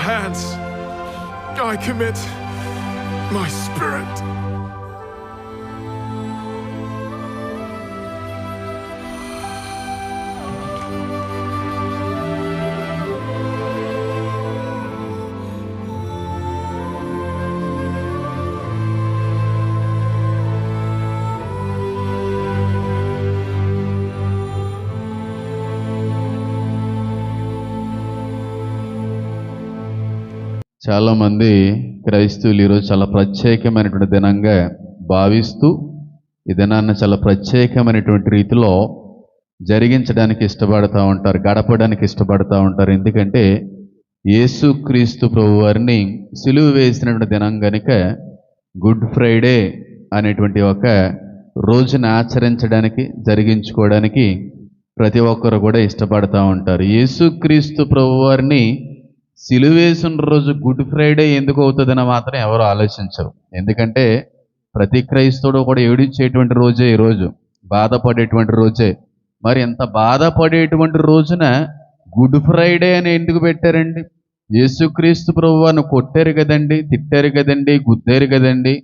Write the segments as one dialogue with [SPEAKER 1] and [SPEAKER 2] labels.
[SPEAKER 1] hands I commit my spirit.
[SPEAKER 2] చాలామంది క్రైస్తవులు ఈరోజు చాలా ప్రత్యేకమైనటువంటి దినంగా భావిస్తూ ఈ దినాన్ని చాలా ప్రత్యేకమైనటువంటి రీతిలో జరిగించడానికి ఇష్టపడుతూ ఉంటారు గడపడానికి ఇష్టపడుతూ ఉంటారు. ఎందుకంటే యేసుక్రీస్తు ప్రభు వారిని సిలువు వేసినటువంటి దినం కనుక గుడ్ ఫ్రైడే అనేటువంటి ఒక రోజుని ఆచరించడానికి జరిగించుకోవడానికి ప్రతి ఒక్కరు కూడా ఇష్టపడుతూ ఉంటారు. యేసుక్రీస్తు ప్రభు వారిని సిలువేసిన రోజు గుడ్ ఫ్రైడే ఎందుకు అవుతుందని మాత్రం ఎవరు ఆలోచించరు. ఎందుకంటే ప్రతి క్రైస్తవుడు కూడా ఏడించేటువంటి రోజే ఈ రోజు బాధపడేటువంటి రోజే. మరి ఎంత బాధపడేటువంటి రోజున గుడ్ ఫ్రైడే అని ఎందుకు పెట్టారండి? యేసుక్రీస్తు ప్రభువాను కొట్టారు కదండి తిట్టారు కదండి గుద్దారు కదండి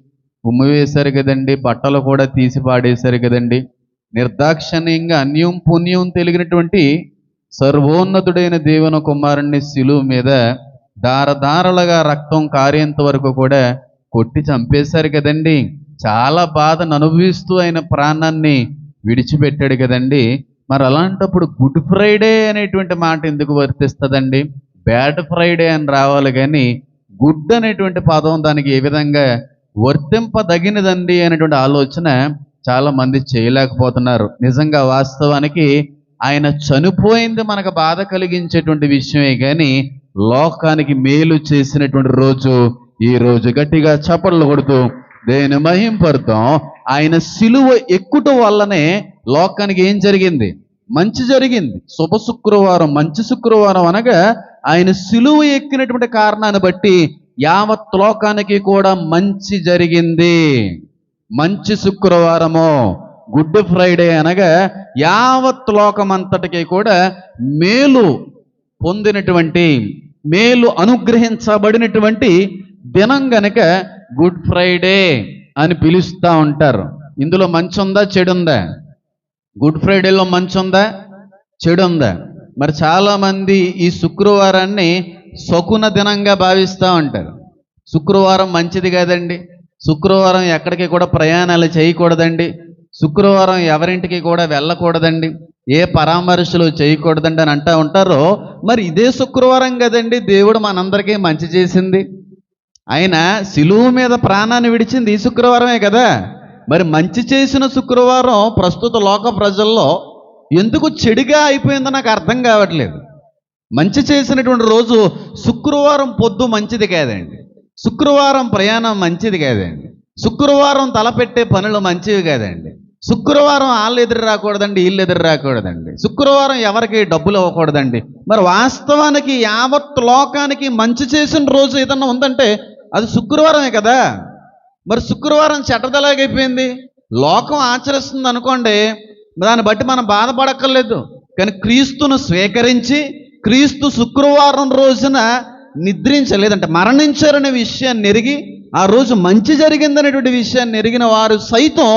[SPEAKER 2] ఉమ్మి వేశారు కదండి బట్టలు కూడా తీసి పాడేశారు కదండి. నిర్దాక్షణ్యంగా అన్యం పుణ్యం తెలిగినటువంటి సర్వోన్నతుడైన దేవుని కుమారుణ్ణి శిలువు మీద దారదారలుగా రక్తం కారేంత వరకు కూడా కొట్టి చంపేశారు కదండి. చాలా బాధను అనుభవిస్తూ ఆయన ప్రాణాన్ని విడిచిపెట్టాడు కదండి. మరి అలాంటప్పుడు గుడ్ ఫ్రైడే అనేటువంటి మాట ఎందుకు వర్తిస్తుందండి? బ్యాడ్ ఫ్రైడే అని రావాలి కానీ గుడ్ అనేటువంటి పదం దానికి ఏ విధంగా వర్తింపదగినదండి అనేటువంటి ఆలోచన చాలా మంది చేయలేకపోతున్నారు. నిజంగా వాస్తవానికి ఆయన చనిపోయింది మనకు బాధ కలిగించేటువంటి విషయమే కానీ లోకానికి మేలు చేసినటువంటి రోజు ఈ రోజు గట్టిగా చప్పట్లు కొడుతూ దేని మహింపడతాం ఆయన సిలువ ఎక్కుట వల్లనే లోకానికి ఏం జరిగింది? మంచి జరిగింది. శుభ శుక్రవారం మంచి శుక్రవారం అనగా ఆయన సిలువ ఎక్కినటువంటి కారణాన్ని బట్టి యావత్ లోకానికి కూడా మంచి జరిగింది. మంచి శుక్రవారము. గుడ్ ఫ్రైడే అనగా యావత్ లోకమంతటికి కూడా మేలు పొందినటువంటి మేలు అనుగ్రహించబడినటువంటి దినం గనక గుడ్ ఫ్రైడే అని పిలుస్తూ ఉంటారు. ఇందులో మంచి ఉందా చెడు ఉందా గుడ్ ఫ్రైడేలో మంచి ఉందా చెడు ఉందా మరి చాలామంది ఈ శుక్రవారాన్ని శకున దినంగా భావిస్తూ ఉంటారు. శుక్రవారం మంచిది కాదండి. శుక్రవారం ఎక్కడికి కూడా ప్రయాణాలు చేయకూడదండి. శుక్రవారం ఎవరింటికి కూడా వెళ్ళకూడదండి. ఏ పరామర్శలు చేయకూడదండి అని అంటూ ఉంటారో మరి ఇదే శుక్రవారం కదండి దేవుడు మనందరికీ మంచి చేసింది. ఆయన సిలువు మీద ప్రాణాన్ని విడిచింది ఈ శుక్రవారమే కదా. మరి మంచి చేసిన శుక్రవారం ప్రస్తుత లోక ప్రజల్లో ఎందుకు చెడుగా అయిపోయిందో నాకు అర్థం కావట్లేదు. మంచి చేసినటువంటి రోజు శుక్రవారం పొద్దు మంచిది కాదండి. శుక్రవారం ప్రయాణం మంచిది కాదండి. శుక్రవారం తలపెట్టే పనులు మంచివి కాదండి. శుక్రవారం వాళ్ళు ఎదురు రాకూడదండి వీళ్ళు ఎదురు రాకూడదండి. శుక్రవారం ఎవరికి డబ్బులు ఇవ్వకూడదండి మరి వాస్తవానికి యావత్ లోకానికి మంచి చేసిన రోజు ఏదన్నా ఉందంటే అది శుక్రవారమే కదా. మరి శుక్రవారం చెడ్డదలాగైపోయింది? లోకం ఆచరిస్తుంది అనుకోండి దాన్ని బట్టి మనం బాధపడక్కర్లేదు. కానీ క్రీస్తును స్వీకరించి క్రీస్తు శుక్రవారం రోజున నిద్రించలేదంటే మరణించారనే విషయాన్ని ఎరిగి ఆ రోజు మంచి జరిగిందనేటువంటి విషయాన్ని ఎరిగిన వారు సైతం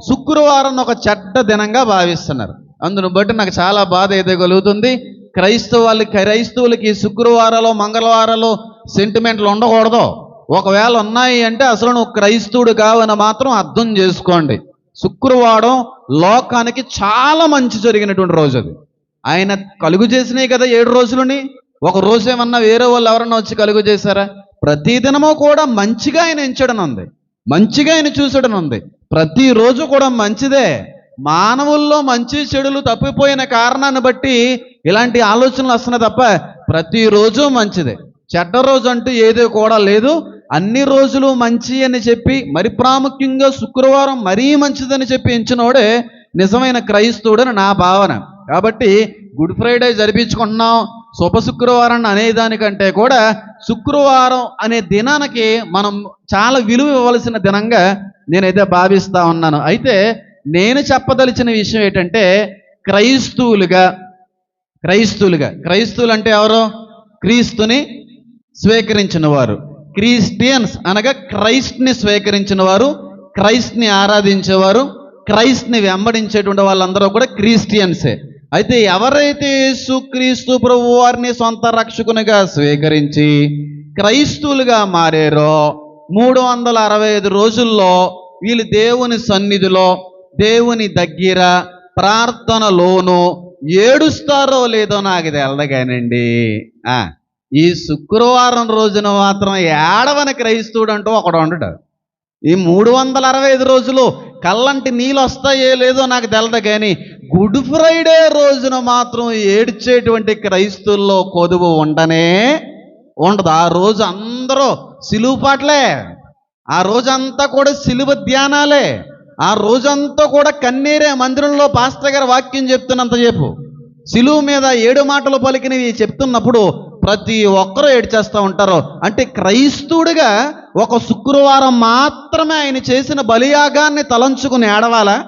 [SPEAKER 2] శుక్రవారం ఒక చెడ్డ దినంగా భావిస్తున్నారు. అందును బట్టి నాకు చాలా బాధ అయితే కలుగుతుంది. క్రైస్తవాళ్ళు క్రైస్తవులకి శుక్రవారాలు మంగళవారాలు సెంటిమెంట్లు ఉండకూడదు. ఒకవేళ ఉన్నాయి అంటే అసలు నువ్వు క్రైస్తవుడు కావని మాత్రం అర్థం చేసుకోండి. శుక్రవారం లోకానికి చాలా మంచి జరిగినటువంటి రోజు అది. ఆయన కలుగు చేసినాయి కదా ఏడు రోజులని. ఒక రోజు ఏమన్నా వేరే వాళ్ళు ఎవరన్నా వచ్చి కలుగు చేశారా? ప్రతి దినమో కూడా మంచిగా ఆయన ఎంచడం ఉంది మంచిగా ఆయన చూసడం ఉంది ప్రతిరోజు కూడా మంచిదే. మానవుల్లో మంచి చెడులు తప్పిపోయిన కారణాన్ని బట్టి ఇలాంటి ఆలోచనలు వస్తున్నాయి తప్ప ప్రతిరోజు మంచిదే. చెడ్డ రోజు అంటూ ఏదో కూడా లేదు. అన్ని రోజులు మంచి అని చెప్పి మరి ప్రాముఖ్యంగా శుక్రవారం మరీ మంచిదని చెప్పి ఎంచినోడే నిజమైన క్రైస్తవుడని నా భావన. కాబట్టి గుడ్ ఫ్రైడే జరిపించుకుంటున్నాం. శుభ శుక్రవారం అనేదానికంటే కూడా శుక్రవారం అనే దినానికి మనం చాలా విలువ ఇవ్వవలసిన దినంగా నేనైతే భావిస్తా ఉన్నాను. అయితే నేను చెప్పదలిచిన విషయం ఏంటంటే క్రైస్తవులుగా క్రైస్తవులుగా క్రైస్తవులు అంటే ఎవరు? క్రీస్తుని స్వీకరించిన వారు క్రిస్టియన్స్ అనగా క్రైస్ట్ని స్వీకరించిన వారు క్రైస్ట్ని ఆరాధించేవారు క్రైస్ట్ని వెంబడించేటువంటి వాళ్ళందరూ కూడా క్రిస్టియన్సే. అయితే ఎవరైతే యేసుక్రీస్తు ప్రభు వారిని సొంత రక్షకునిగా స్వీకరించి క్రైస్తువులుగా మారారో మూడు వందల అరవై ఐదు రోజుల్లో వీళ్ళు దేవుని సన్నిధిలో దేవుని దగ్గర ప్రార్థనలోను ఏడుస్తారో లేదో నాకు తెలదగానండి ఈ శుక్రవారం రోజున మాత్రం ఏడవని క్రైస్తవుడు అంటూ ఒకడు ఉండడు ఈ మూడు వందల అరవై ఐదు రోజులు కళ్ళంటి నీళ్ళు వస్తాయో లేదో నాకు తెలదు కానీ గుడ్ ఫ్రైడే రోజున మాత్రం ఏడ్చేటువంటి క్రైస్తువుల్లో కొదువు ఉండనే ఉండదు. ఆ రోజు అందరూ సిలువు పాటలే ఆ రోజంతా కూడా సిలువ ధ్యానాలే. ఆ రోజంతా కూడా కన్నీరే మందిరంలో పాస్టర్ గారు వాక్యం చెప్తున్నంత చెప్పు. సిలువు మీద ఏడు మాటలు పలికినవి చెప్తున్నప్పుడు ప్రతి ఒక్కరూ ఏడ్చేస్తూ ఉంటారు. అంటే క్రైస్తవుడిగా ఒక శుక్రవారం మాత్రమే ఆయన చేసిన బలియాగాన్ని తలంచుకుని ఏడవాలా?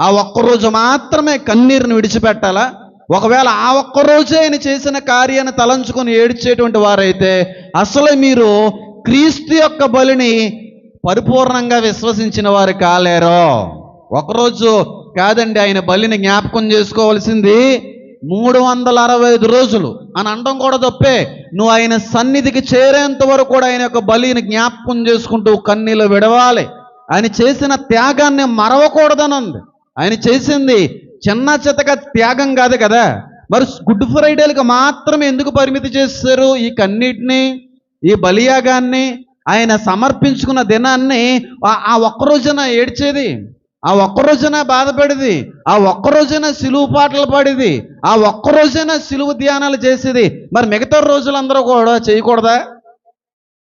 [SPEAKER 2] ఆ ఒక్కరోజు మాత్రమే కన్నీరుని విడిచిపెట్టాలా? ఒకవేళ ఆ ఒక్కరోజే ఆయన చేసిన కార్యాన్ని తలంచుకొని ఏడ్చేటువంటి వారైతే అసలు మీరు క్రీస్తు యొక్క బలిని పరిపూర్ణంగా విశ్వసించిన వారు కాలేరో. ఒకరోజు కాదండి ఆయన బలిని జ్ఞాపకం చేసుకోవాల్సింది మూడు వందల అరవై ఐదు రోజులు. అని అనడం కూడా తప్పే. నువ్వు ఆయన సన్నిధికి చేరేంత వరకు కూడా ఆయన యొక్క బలిని జ్ఞాపకం చేసుకుంటూ కన్నీళ్ళు విడవాలి. ఆయన చేసిన త్యాగాన్ని మరవకూడదని ఉంది ఆయన చేసింది చిన్న చితక త్యాగం కాదు కదా. మరి గుడ్ ఫ్రైడేలకు మాత్రమే ఎందుకు పరిమితి చేస్తారు ఈ కన్నీటిని ఈ బలియాగాన్ని ఆయన సమర్పించుకున్న దినాన్ని ఆ- ఒక్కరోజున ఒక్క రోజున ఏడ్చేది? ఆ ఒక్క రోజున బాధపడేది? ఆ ఒక్క రోజున సిలువు పాటలు పాడేది? ఆ ఒక్కరోజున సిలువు ధ్యానాలు చేసేది? మరి మిగతా రోజులందరూ కూడా చేయకూడదా?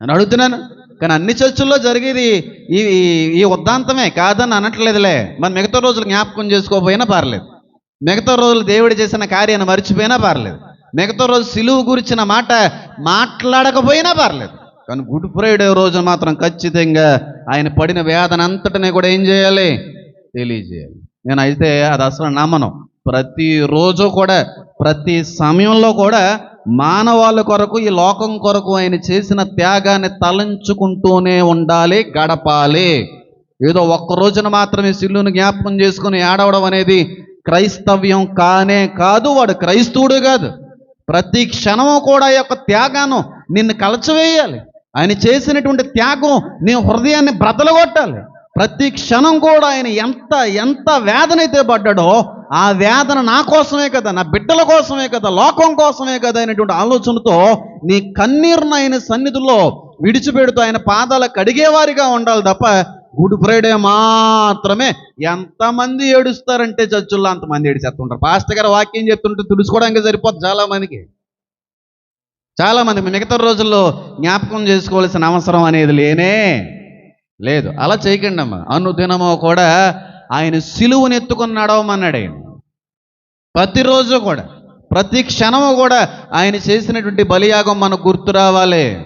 [SPEAKER 2] అని అడుగుతున్నాను. కానీ అన్ని చర్చల్లో జరిగేది ఈ ఈ- ఉద్దాంతమే కాదని అనట్లేదులే. మరి మిగతా రోజులు జ్ఞాపకం చేసుకోకపోయినా పర్లేదు. మిగతా రోజులు దేవుడు చేసిన కార్యాన్ని మర్చిపోయినా పర్లేదు. మిగతా రోజు సిలువు గురించిన మాట మాట్లాడకపోయినా పర్లేదు. కానీ గుడ్ ఫ్రైడే రోజు మాత్రం ఖచ్చితంగా ఆయన పడిన వేదన అంతటిని కూడా ఏం చేయాలి? తెలియజేయాలి. నేను అయితే అది అసలు నమ్మను. ప్రతిరోజు కూడా ప్రతి సమయంలో కూడా మానవాళ్ళ కొరకు ఈ లోకం కొరకు ఆయన చేసిన త్యాగాన్ని తలంచుకుంటూనే ఉండాలి గడపాలి. ఏదో ఒక్క రోజున మాత్రమే సిల్లును జ్ఞాపకం చేసుకుని ఏడవడం అనేది క్రైస్తవ్యం కానే కాదు వాడు క్రైస్తవుడు కాదు. ప్రతి క్షణము కూడా ఈ యొక్క త్యాగాను నిన్ను కలచవేయాలి. ఆయన చేసినటువంటి త్యాగం నీ హృదయాన్ని బ్రతలగొట్టాలి ప్రతి క్షణం కూడా ఆయన ఎంత ఎంత వేదన అయితే పడ్డాడో ఆ వేదన నా కోసమే కదా నా బిడ్డల కోసమే కదా లోకం కోసమే కదా అనేటువంటి ఆలోచనతో నీ కన్నీరును ఆయన సన్నిధిలో విడిచిపెడుతూ ఆయన పాదాల కడిగేవారిగా ఉండాలి తప్ప గుడ్ ఫ్రైడే మాత్రమే. ఎంతమంది ఏడుస్తారంటే చర్చుల్లో అంతమంది ఏడిచేస్తుంటారు. పాస్టర్ గారు వాక్యం చెప్తుంటే తుడుచుకోవడానికి సరిపోతుంది చాలా మందికి. మిగతా రోజుల్లో జ్ఞాపకం చేసుకోవాల్సిన అవసరం అనేది లేనే లేదు. అలా చేయకండి అమ్మా అనుదినమో కూడా ఆయన సిలువుని ఎత్తుకుని నడవమన్నాడు ఆయన ప్రతిరోజు కూడా ప్రతి క్షణము కూడా ఆయన చేసినటువంటి బలియాగం మనకు గుర్తు రావాలి.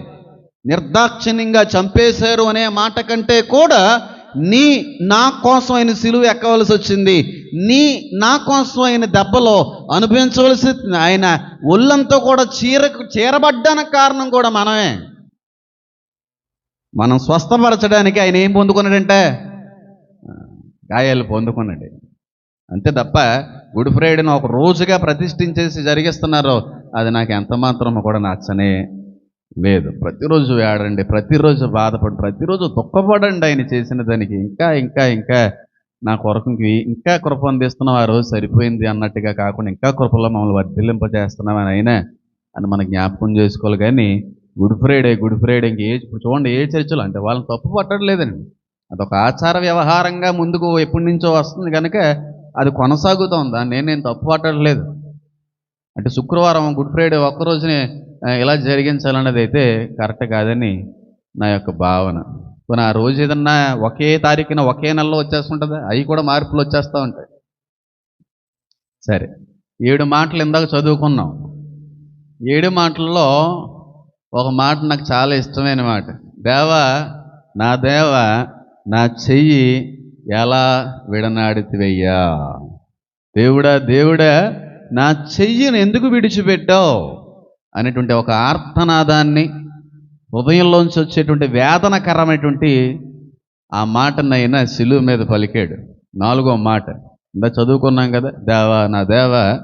[SPEAKER 2] నిర్దాక్షిణ్యంగా చంపేశారు అనే మాట కంటే కూడా నీ నా కోసం ఆయన సిలువ ఎక్కవలసి వచ్చింది. నీ నా కోసం ఆయన దెబ్బలో అనుభవించవలసి ఆయన ఒళ్ళంతా కూడా చీర చీరబడ్డానికి కారణం కూడా మనమే. మనం స్వస్థపరచడానికి ఆయన ఏం పొందుకున్నాడంటే గాయాలు పొందుకున్నాడు. అంతే తప్ప గుడ్ ఫ్రైడేని ఒక రోజుగా ప్రతిష్ఠించేసి జరిగిస్తున్నారు అది నాకు ఎంత మాత్రం కూడా నచ్చనే లేదు. ప్రతిరోజు వేడండి ప్రతిరోజు బాధపడి ప్రతిరోజు దుఃఖపడండి ఆయన చేసిన దానికి. ఇంకా ఇంకా ఇంకా నా కొరకు ఇంకా కృప అందిస్తున్నాం ఆ రోజు సరిపోయింది అన్నట్టుగా కాకుండా ఇంకా కృపలో మమ్మల్ని వర్ధిల్లింపజేస్తున్నామని అయినా అని మనం జ్ఞాపకం చేసుకోవాలి. కానీ గుడ్ ఫ్రైడే గుడ్ ఫ్రైడే ఇంక ఏ ఇప్పుడు చూడండి ఏ చర్చలు అంటే వాళ్ళని తప్పు పట్టట్లేదండి. అదొక ఆచార వ్యవహారంగా ముందుకు ఎప్పటి నుంచో వస్తుంది కనుక అది కొనసాగుతోంది? నేను నేను తప్పు పట్టట్లేదు. అంటే శుక్రవారం గుడ్ ఫ్రైడే ఒక్కరోజునే ఇలా జరిగించాలన్నది అయితే కరెక్ట్ కాదని నా యొక్క భావన. కొన్ని ఆ రోజు ఏదన్నా ఒకే తారీఖున ఒకే నెలలో వచ్చేస్తుంటుందా? అవి కూడా మార్పులు వచ్చేస్తూ ఉంటాయి. సరే. ఏడు మాటలు ఇందాక చదువుకున్నాం. ఏడు మాటల్లో ఒక మాట నాకు చాలా ఇష్టమైన మాట దేవా నా దేవ నా చెయ్యి ఎలా విడనాడితివయ్యా? దేవుడా దేవుడా నా చెయ్యిని ఎందుకు విడిచిపెట్టావు? అనేటువంటి ఒక ఆర్తనాదాన్ని ఉదయంలోంచి వచ్చేటువంటి వేదనకరమైనటువంటి ఆ మాటనైనా సిలువు మీద పలికాడు. నాలుగో మాట. ఇందా చదువుకున్నాం కదా దేవా నా దేవా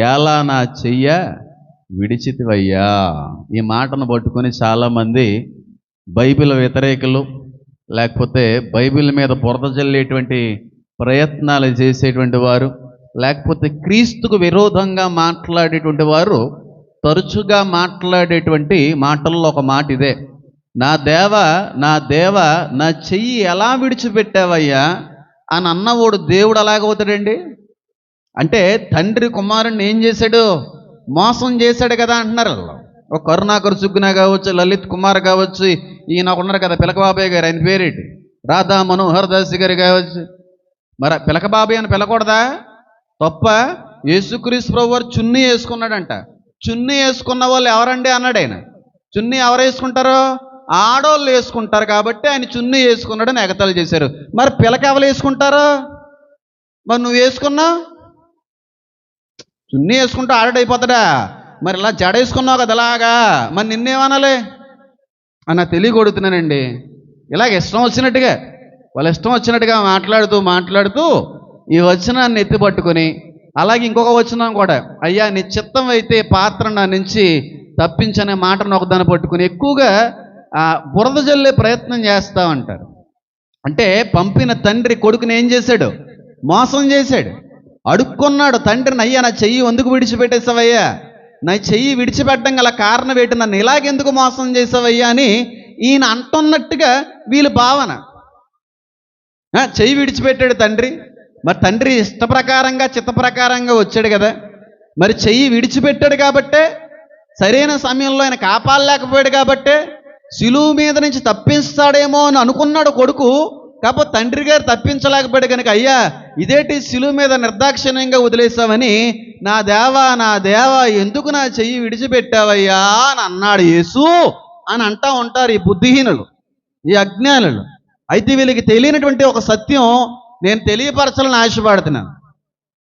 [SPEAKER 2] ఎలా నా చెయ్య? విడిచితివయ్యా. ఈ మాటను పట్టుకొని చాలామంది బైబిల్ వ్యతిరేకులు లేకపోతే బైబిల్ మీద బురద జల్లేటువంటి ప్రయత్నాలు చేసేటువంటి వారు లేకపోతే క్రీస్తుకు విరోధంగా మాట్లాడేటువంటి వారు తరచుగా మాట్లాడేటువంటి మాటల్లో ఒక మాట ఇదే. నా దేవ నా దేవ నా చెయ్యి ఎలా విడిచిపెట్టావయ్యా? అని అన్నవాడు దేవుడు అలాగవుతాడండి అంటే తండ్రి కుమారుణ్ణి ఏం చేశాడు? మోసం చేశాడు కదా అంటున్నారు. ఒక కరుణాకర్ సుగ్గున కావచ్చు లలిత్ కుమార్ కావచ్చు ఈయన ఒకన్నారు కదా పిలకబాబాయ్ గారు ఆయన పేరేటి? రాధా మనోహర్ దాస్ గారు కావచ్చు. మరి పిలకబాబాయ్ అని పిలకూడదా? తప్ప యేసుక్రీస్తు ప్రభు వారు చున్నీ వేసుకున్నాడంట. చున్నీ వేసుకున్న వాళ్ళు ఎవరండి అన్నాడు ఆయన. చున్నీ ఎవరు వేసుకుంటారు? ఆడోళ్ళు వేసుకుంటారు కాబట్టి ఆయన చున్నీ వేసుకున్నాడని ఎగతాలు చేశారు. మరి పిలక ఎవరు వేసుకుంటారు? మరి నువ్వు వేసుకున్నావు? చున్నీ వేసుకుంటే ఆడడైపోతాడా మరి ఇలా జడ వేసుకున్నావు కదా ఇలాగా మరి నిన్నేమనాలి? అన్న తెలియకొడుతున్నానండి ఇలాగ ఇష్టం వచ్చినట్టుగా వాళ్ళ ఇష్టం వచ్చినట్టుగా మాట్లాడుతూ మాట్లాడుతూ ఈ వచనాన్ని ఎత్తి పట్టుకొని అలాగే ఇంకొక వచనం కూడా అయ్యా నీ చిత్తం అయితే పాత్ర నా నుంచి తప్పించనే మాటను ఒకదాన్ని పట్టుకొని ఎక్కువగా ఆ బురద జల్లే ప్రయత్నం చేస్తా ఉంటారు అంటే పంపిన తండ్రి కొడుకుని ఏం చేశాడు? మోసం చేశాడు. అడుక్కున్నాడు తండ్రిని అయ్యా నా చెయ్యి ఎందుకు విడిచిపెట్టేసావయ్యా? నా చెయ్యి విడిచిపెట్టడం గల కారణం ఏంటి? నన్ను ఇలాగెందుకు మోసం చేసావయ్యా? అని ఈయన అంటున్నట్టుగా వీళ్ళ భావన. ఆ, చెయ్యి విడిచిపెట్టాడు తండ్రి. మరి తండ్రి ఇష్ట ప్రకారంగా చిత్త ప్రకారంగా వచ్చాడు కదా. మరి చెయ్యి విడిచిపెట్టాడు కాబట్టే సరైన సమయంలో ఆయన కాపాడలేకపోయాడు కాబట్టే సిలువు మీద నుంచి తప్పిస్తాడేమో అని అనుకున్నాడు కొడుకు. కాకపోతే తండ్రి గారు తప్పించలేకపోయాడు కనుక అయ్యా ఇదేటి సిలువు మీద నిర్దాక్షిణ్యంగా వదిలేసావని నా దేవా నా దేవా ఎందుకు నా చెయ్యి విడిచిపెట్టావయ్యా అని అన్నాడు యేసు అని అంటా ఉంటారు ఈ బుద్ధిహీనులు ఈ అజ్ఞానులు. అయితే వీళ్ళకి తెలియనటువంటి ఒక సత్యం నేను తెలియపరచాలని ఆశపడుతున్నాను.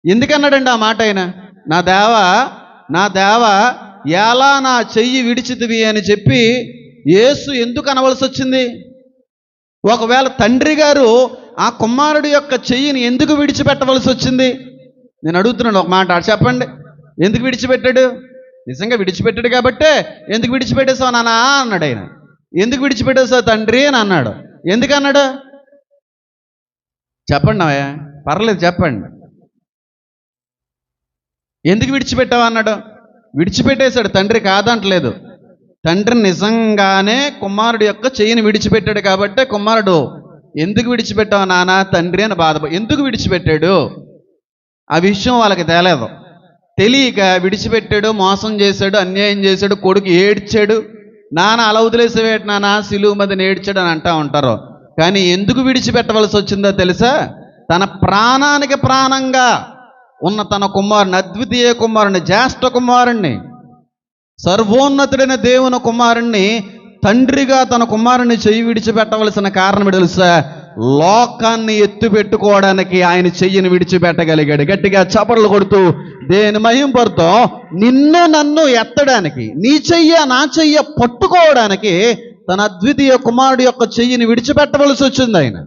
[SPEAKER 2] ఎందుకన్నాడండి ఆ మాట ఆయన? నా దేవ నా దేవ ఎలా నా చెయ్యి విడిచితివి అని చెప్పి యేసు ఎందుకు అనవలసి వచ్చింది ఒకవేళ తండ్రి గారు ఆ కుమారుడు యొక్క చెయ్యిని ఎందుకు విడిచిపెట్టవలసి వచ్చింది? నేను అడుగుతున్నాను ఒక మాట చెప్పండి. ఎందుకు విడిచిపెట్టాడు? నిజంగా విడిచిపెట్టాడు కాబట్టే ఎందుకు విడిచిపెట్టేసావు నానా అన్నాడు ఆయన. ఎందుకు విడిచిపెట్టేసావు తండ్రి అని అన్నాడు. ఎందుకు అన్నాడు? చెప్పండి అవయ్య పర్లేదు చెప్పండి. ఎందుకు విడిచిపెట్టావు అన్నాడు? విడిచిపెట్టేశాడు తండ్రి కాదంటలేదు. తండ్రి నిజంగానే కుమారుడు యొక్క చెయ్యిని విడిచిపెట్టాడు కాబట్టి కుమారుడు ఎందుకు విడిచిపెట్టావు నాన్న తండ్రి అని బాధ ఎందుకు విడిచిపెట్టాడు? ఆ విషయం వాళ్ళకి తేలేదు. తెలియక విడిచిపెట్టాడు మోసం చేశాడు అన్యాయం చేశాడు కొడుకు ఏడ్చాడు. నాన్న అలా వదిలేసేవేటి నాన్న సిలువు మీద ఏడ్చాడు అని అంటా ఉంటారు. కానీ ఎందుకు విడిచిపెట్టవలసి వచ్చిందో తెలుసా? తన ప్రాణానికి ప్రాణంగా ఉన్న తన కుమారుని అద్వితీయ కుమారుని జ్యేష్ఠ కుమారుణ్ణి సర్వోన్నతుడైన దేవుని కుమారుణ్ణి తండ్రిగా తన కుమారుని చెయ్యి విడిచిపెట్టవలసిన కారణం తెలుసా? లోకాన్ని ఎత్తుపెట్టుకోవడానికి ఆయన చెయ్యిని విడిచిపెట్టగలిగాడు. గట్టిగా చపరలు కొడుతూ దేని మహింపడుతూ నిన్ను నన్ను ఎత్తడానికి నీ చెయ్య నా చెయ్య పట్టుకోవడానికి తన అద్వితీయ కుమారుడు యొక్క చెయ్యిని విడిచిపెట్టవలసి వచ్చింది ఆయన.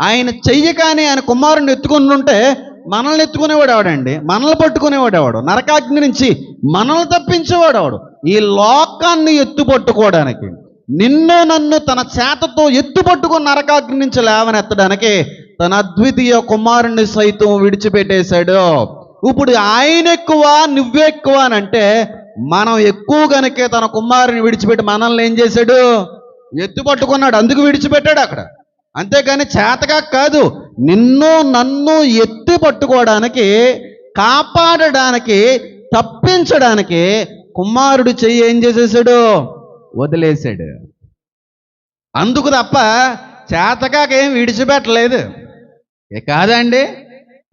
[SPEAKER 2] ఆయన చెయ్యి కానీ ఆయన కుమారుని ఎత్తుకుని ఉంటే మనల్ని ఎత్తుకునేవాడు ఎవడండి? మనల్ని పట్టుకునేవాడు ఎవడు? నరకాగ్ని నుంచి మనల్ని తప్పించేవాడు ఎవడు? ఈ లోకాన్ని ఎత్తుపట్టుకోవడానికి నిన్ను నన్ను తన చేతతో ఎత్తుపట్టుకుని నరకాగ్ని నుంచి లేవనెత్తడానికి తన అద్వితీయ కుమారుణ్ణి సైతం విడిచిపెట్టేశాడు. ఇప్పుడు ఆయన ఎక్కువ నువ్వెక్కువ అని అంటే మనం ఎక్కువ కనుకే తన కుమారుని విడిచిపెట్టి మనల్ని ఏం చేశాడు? ఎత్తుపట్టుకున్నాడు. అందుకు విడిచిపెట్టాడు అక్కడ. అంతేగాని చేతగా కాదు నిన్ను నన్ను ఎత్తి పట్టుకోవడానికి కాపాడడానికి తప్పించడానికి కుమారుడు చెయ్యి ఏం చేసేసాడు? వదిలేశాడు అందుకు తప్ప చేతకాక ఏం విడిచిపెట్టలేదు. ఏ కాదండి?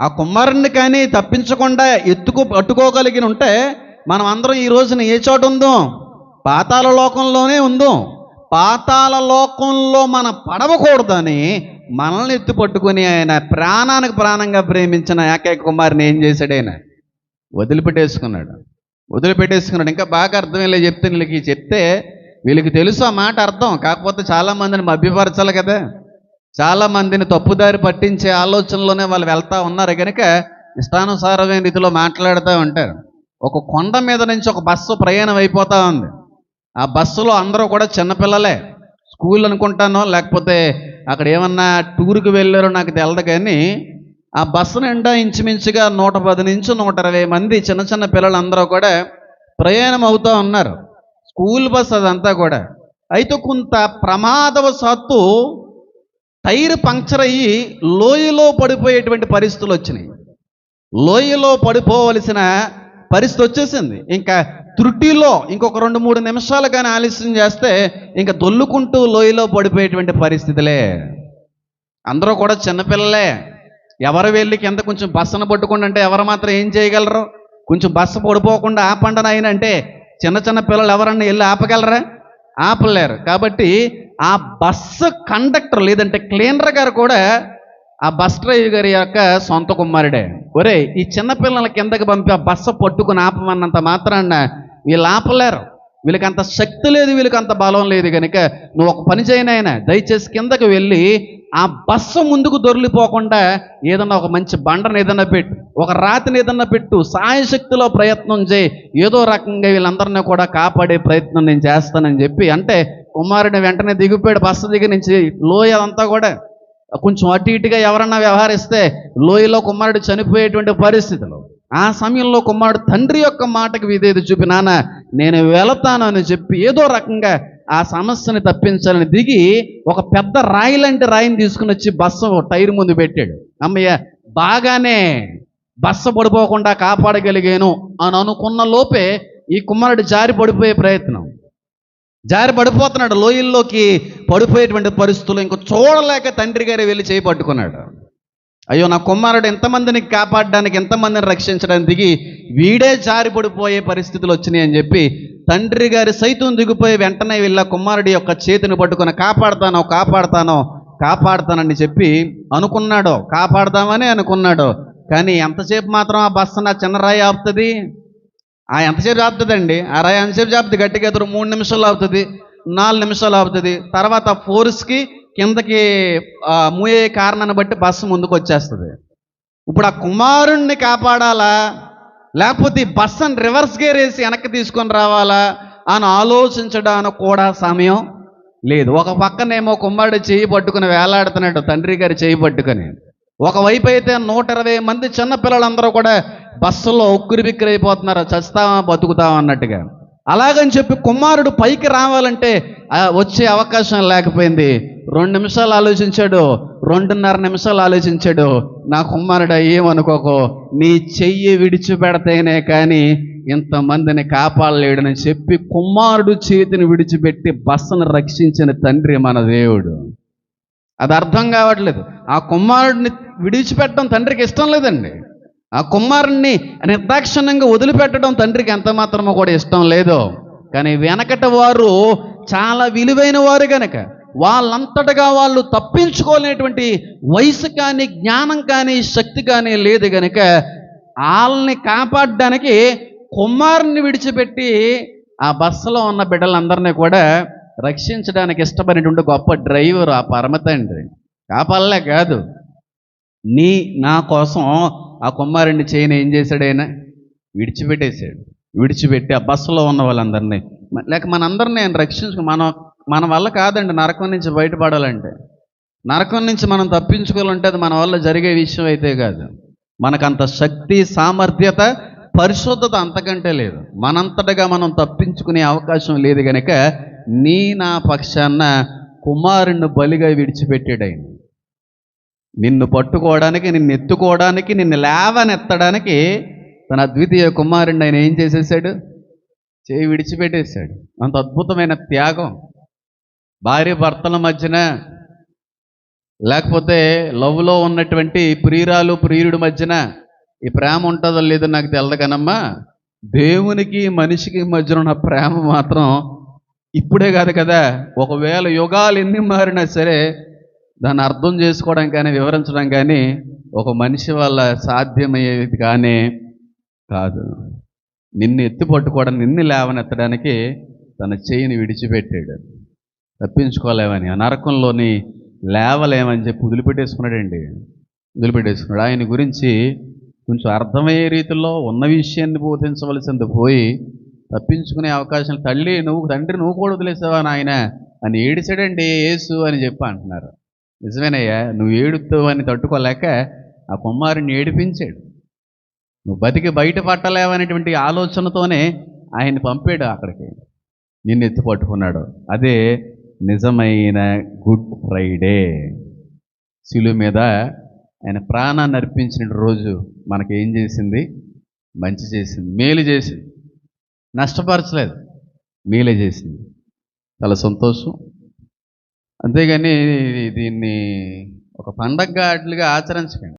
[SPEAKER 2] ఆ కుమారుణ్ణి కానీ తప్పించకుండా ఎత్తుకు పట్టుకోగలిగిన ఉంటే మనం అందరం ఈ రోజున ఏ చోట ఉందో? పాతాల లోకంలోనే ఉందో. పాతాల లోకంలో మన పడవకూడదని మనల్ని ఎత్తు పట్టుకుని ఆయన ప్రాణానికి ప్రాణంగా ప్రేమించిన ఏకైక కుమారుని ఏం చేశాడు ఆయన? వదిలిపెట్టేసుకున్నాడు. వదిలిపెట్టేసుకున్నాడు. ఇంకా బాగా అర్థమయ్యే చెప్తే వీళ్ళకి. చెప్తే వీళ్ళకి తెలుసు ఆ మాట అర్థం. కాకపోతే చాలామందిని మభ్యపరచాలి కదా. చాలామందిని తప్పుదారి పట్టించే ఆలోచనలోనే వాళ్ళు వెళ్తూ ఉన్నారు. కనుక ఇష్టానుసారమైన రీతిలో మాట్లాడుతూ ఉంటారు. ఒక కొండ మీద నుంచి ఒక బస్సు ప్రయాణం అయిపోతూ ఉంది. ఆ బస్సులో అందరూ కూడా చిన్నపిల్లలే స్కూల్ అనుకుంటానో లేకపోతే అక్కడ ఏమన్నా టూర్కి వెళ్ళారో నాకు తెలదు కానీ ఆ బస్సు నిండా ఇంచుమించుగా నూట పది నుంచి నూట ఇరవై మంది చిన్న చిన్న పిల్లలందరూ కూడా ప్రయాణం అవుతూ ఉన్నారు. స్కూల్ బస్ అదంతా కూడా. అయితే కొంత ప్రమాదవశాత్తు టైర్ పంక్చర్ అయ్యి లోయలో పడిపోయేటువంటి పరిస్థితులు వచ్చినాయి. లోయలో పడిపోవలసిన పరిస్థితి వచ్చేసింది. ఇంకా త్రుటిలో ఇంకొక రెండు మూడు నిమిషాలు కానీ ఆలస్యం చేస్తే ఇంకా దొల్లుకుంటూ లోయలో పడిపోయేటువంటి పరిస్థితులే. అందరూ కూడా చిన్నపిల్లలే ఎవరు వెళ్ళి కింద కొంచెం బస్సును పట్టుకుండా అంటే ఎవరు మాత్రం ఏం చేయగలరు? కొంచెం బస్సు పడిపోకుండా ఆపండి ఆయన అంటే చిన్న చిన్న పిల్లలు ఎవరన్నా వెళ్ళి ఆపగలరా? ఆపలేరు. కాబట్టి ఆ బస్సు కండక్టర్ లేదంటే క్లీనర్ గారు కూడా ఆ బస్ డ్రైవర్ గారి యొక్క సొంత కుమారుడే. ఒరే ఈ చిన్నపిల్లల కిందకి పంపి ఆ బస్సు పట్టుకుని ఆపమన్నంత మాత్రాన వీళ్ళు ఆపలేరు. వీళ్ళకి అంత శక్తి లేదు వీళ్ళకి అంత బలం లేదు. కనుక నువ్వు ఒక పని చేయనైనా దయచేసి కిందకి వెళ్ళి ఆ బస్సు ముందుకు దొరికిపోకుండా ఏదన్నా ఒక మంచి బండను ఏదన్నా పెట్టు ఒక రాతిని ఏదన్నా పెట్టు సాయశక్తిలో ప్రయత్నం చేయి. ఏదో రకంగా వీళ్ళందరినీ కూడా కాపాడే ప్రయత్నం నేను చేస్తానని చెప్పి అంటే కుమారుని వెంటనే దిగిపోయాడు బస్సు దిగి నుంచి. లోయ అంతా కూడా కొంచెం అటు ఇటుగా ఎవరన్నా వ్యవహరిస్తే లోయలో కుమారుడు చనిపోయేటువంటి పరిస్థితులు ఆ సమయంలో కుమారుడు తండ్రి యొక్క మాటకు విధేది చూపి నాన్న నేను వెళతాను అని చెప్పి ఏదో రకంగా ఆ సమస్యని తప్పించాలని దిగి ఒక పెద్ద రాయి లాంటి రాయిని తీసుకుని వచ్చి బస్సు టైర్ ముందు పెట్టాడు. అమ్మయ్య బాగానే బస్సు పడిపోకుండా కాపాడగలిగాను అని అనుకున్న లోపే ఈ కుమారుడు జారి పడిపోయే ప్రయత్నం. జారి పడిపోతున్నాడు లోయల్లోకి పడిపోయేటువంటి పరిస్థితులు ఇంకా చూడలేక తండ్రి గారి వెళ్ళి చేయి పట్టుకున్నాడు. అయ్యో నా కుమారుడు ఎంతమందిని కాపాడడానికి ఎంతమందిని రక్షించడానికి దిగి వీడే జారిపడిపోయే పరిస్థితులు వచ్చినాయి అని చెప్పి తండ్రి గారి సైతం దిగిపోయి వెంటనే వీళ్ళ కుమారుడి యొక్క చేతిని పట్టుకుని కాపాడతానో కాపాడతానో కాపాడతానని చెప్పి అనుకున్నాడు. కాపాడదామని అనుకున్నాడు. కానీ ఎంతసేపు మాత్రం ఆ బస్సు నా చిన్న రాయి ఆపుతుంది? ఆ ఎంతసేపు ఆపుతుందండి ఆ రాయి ఎంతసేపు ఆపుతుంది? గట్టిగా ఎదురు మూడు నిమిషాలు ఆపుతుంది నాలుగు నిమిషాలు ఆపుతుంది. తర్వాత ఫోర్స్కి కిందకి మూయే కారణాన్ని బట్టి బస్సు ముందుకు వచ్చేస్తుంది ఇప్పుడు ఆ కుమారుణ్ణి కాపాడాలా? లేకపోతే ఈ బస్సుని రివర్స్ గేర్ వేసి వెనక్కి తీసుకొని రావాలా? అని ఆలోచించడానికి కూడా సమయం లేదు. ఒక పక్కనేమో కుమారుడు చేయి పట్టుకుని వేలాడుతున్నాడు తండ్రి గారి చేయి పట్టుకుని. ఒకవైపు అయితే నూట ఇరవై మంది చిన్న పిల్లలందరూ కూడా బస్సులో ఉక్కురి బిక్కురైపోతున్నారు అయిపోతున్నారు. చస్తావా బతుకుతావా అన్నట్టుగా. అలాగని చెప్పి కుమారుడు పైకి రావాలంటే వచ్చే అవకాశం లేకపోయింది. రెండు నిమిషాలు ఆలోచించాడు. రెండున్నర నిమిషాలు ఆలోచించాడు. నా కుమారుడు ఏమనుకోకో? నీ చెయ్యి విడిచిపెడితేనే కానీ ఇంతమందిని కాపాడలేడని చెప్పి కుమారుడు చేతిని విడిచిపెట్టి బస్సును రక్షించిన తండ్రి మన దేవుడు. అది అర్థం కావట్లేదు. ఆ కుమారుడిని విడిచిపెట్టడం తండ్రికి ఇష్టం లేదండి. ఆ కుమారుణ్ణి నిర్దాక్షిణ్యంగా వదిలిపెట్టడం తండ్రికి ఎంత మాత్రమో కూడా ఇష్టం లేదు. కానీ వెనకట వారు చాలా విలువైన వారు గనక వాళ్ళంతటగా వాళ్ళు తప్పించుకోలేనటువంటి వయసు కానీ జ్ఞానం కానీ శక్తి కానీ లేదు గనక వాళ్ళని కాపాడడానికి కుమారుని విడిచిపెట్టి ఆ బస్సులో ఉన్న బిడ్డలందరినీ కూడా రక్షించడానికి ఇష్టపడినటువంటి గొప్ప డ్రైవర్ ఆ పరమ తండ్రి కాపాలలే కాదు. నీ నా కోసం ఆ కుమారుడిని చేయని ఏం చేశాడు ఆయన? విడిచిపెట్టేశాడు. విడిచిపెట్టి ఆ బస్సులో ఉన్న వాళ్ళందరినీ. లేక మనందరినీ ఆయన రక్షించుకు మనం మన వల్ల కాదండి నరకం నుంచి బయటపడాలంటే. నరకం నుంచి మనం తప్పించుకోవాలంటే అది మన వల్ల జరిగే విషయం అయితే కాదు. మనకంత శక్తి సామర్థ్యత పరిశుద్ధత అంతకంటే లేదు. మనంతటగా మనం తప్పించుకునే అవకాశం లేదు కనుక నీ నా పక్షాన కుమారుణ్ణి బలిగా విడిచిపెట్టాడు ఆయన. నిన్ను పట్టుకోవడానికి నిన్ను ఎత్తుకోవడానికి నిన్ను లేవనెత్తడానికి తన అద్వితీయ కుమారుణ్ణి ఆయన ఏం చేసేసాడు? చేయి విడిచిపెట్టేశాడు. అంత అద్భుతమైన త్యాగం. భార్య భర్తల మధ్యన లేకపోతే లవ్లో ఉన్నటువంటి ప్రియురాలు ప్రియుడి మధ్యన ఈ ప్రేమ ఉంటుందో లేదో నాకు తెలదు కనమ్మా. దేవునికి మనిషికి మధ్యన ఉన్న ప్రేమ మాత్రం ఇప్పుడే కాదు కదా. ఒకవేళ యుగాలు ఎన్ని మారినా సరే దాన్ని అర్థం చేసుకోవడం కానీ వివరించడం కానీ ఒక మనిషి వల్ల సాధ్యమయ్యేది కానీ కాదు. నిన్ను ఎత్తి పట్టుకోవడం నిన్ను లేవనెత్తడానికి తన చేయిని విడిచిపెట్టాడు. తప్పించుకోలేమని. ఆ నరకంలోని లేవలేమని చెప్పి వదిలిపెట్టేసుకున్నాడండి. వదిలిపెట్టేసుకున్నాడు. ఆయన గురించి కొంచెం అర్థమయ్యే రీతిలో ఉన్న విషయాన్ని బోధించవలసింది పోయి తప్పించుకునే అవకాశం తల్లి నువ్వు తండ్రి నువ్వు కూడా వదిలేసావా నాయన? అని ఏడిచాడండి యేసు అని చెప్పి అంటున్నారు. నిజమేనయ్యా నువ్వు ఏడుతావు అని తట్టుకోలేక ఆ కుమారుని ఏడిపించాడు. నువ్వు బతికి బయట పట్టలేవనేటువంటి ఆలోచనతోనే ఆయన పంపాడు అక్కడికి. నిన్ను ఎత్తి పట్టుకున్నాడు. అదే నిజమైన గుడ్ ఫ్రైడే. శిలువ మీద ఆయన ప్రాణాన్ని అర్పించిన రోజు మనకి ఏం చేసింది? మంచి చేసింది. మేలు చేసింది. నష్టపరచలేదు. మేలే చేసింది. చాలా సంతోషం. అంతేగాని దీన్ని ఒక పండగ అట్లుగా ఆచరించకండి.